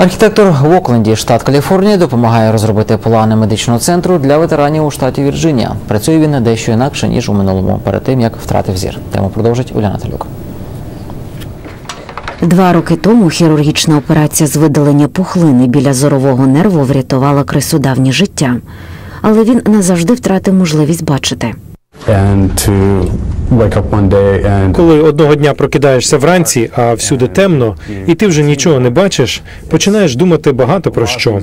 Архітектор в Окленді, штат Каліфорнія, допомагає розробити плани медичного центру для ветеранів у штаті Вірджинія. Працює він дещо інакше ніж у минулому, перед тим як втратив зір. Тему продовжить Уляна Талюк. Два роки тому хірургічна операція з видалення пухлини біля зорового нерву врятувала крису давнє життя. Але він назавжди втратив можливість бачити. and to wake up one day and Коли одного дня прокидаєшся вранці, а всюди темно, і ти вже нічого не бачиш, починаєш думати багато про що.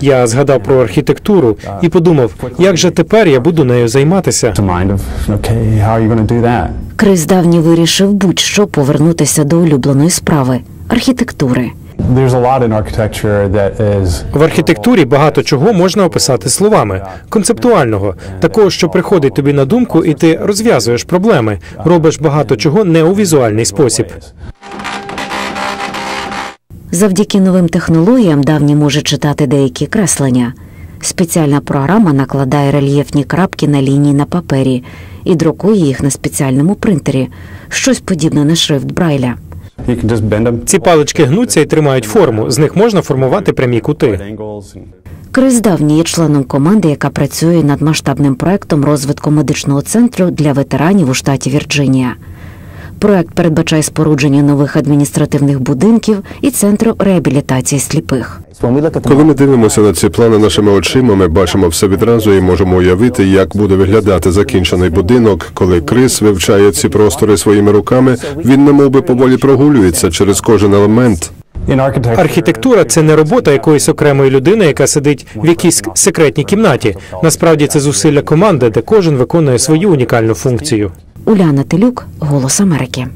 Я згадав про архітектуру і подумав, як же тепер я буду нею займатися. Крис давній вирішив будь-що повернутися до улюбленої справи архітектури. There's a lot in architecture that is В архітектурі багато чого можна описати словами концептуального, такого, що приходить тобі на думку, і ти розв'язуєш проблеми, робиш багато чого не у візуальний спосіб. Завдяки новим технологіям давній може читати деякі креслення. Спеціальна програма накладає рельєфні крапки на лінії на папері і друкує їх на спеціальному принтері, щось подібне на шрифт Брайля. Ці палички гнуться і тримають форму. З них можна формувати прямі кути. Крис давній є членом команди, яка працює над масштабним проектом розвитку медичного центру для ветеранів у штаті Вірджинія. Проект передбачає спорудження нових адміністративних будинків і центру реабілітації сліпих. Коли ми дивимося на ці плани нашими очима, ми бачимо все відразу і можемо уявити, як буде виглядати закінчений будинок. Коли Крис вивчає ці простори своїми руками, він немов би поволі прогулюється через кожен елемент. Архітектура це не робота якоїсь окремої людини, яка сидить в якійсь секретній кімнаті. Насправді це зусилля команди, де кожен виконує свою унікальну функцію. Уляна Телюк, Голос Америки.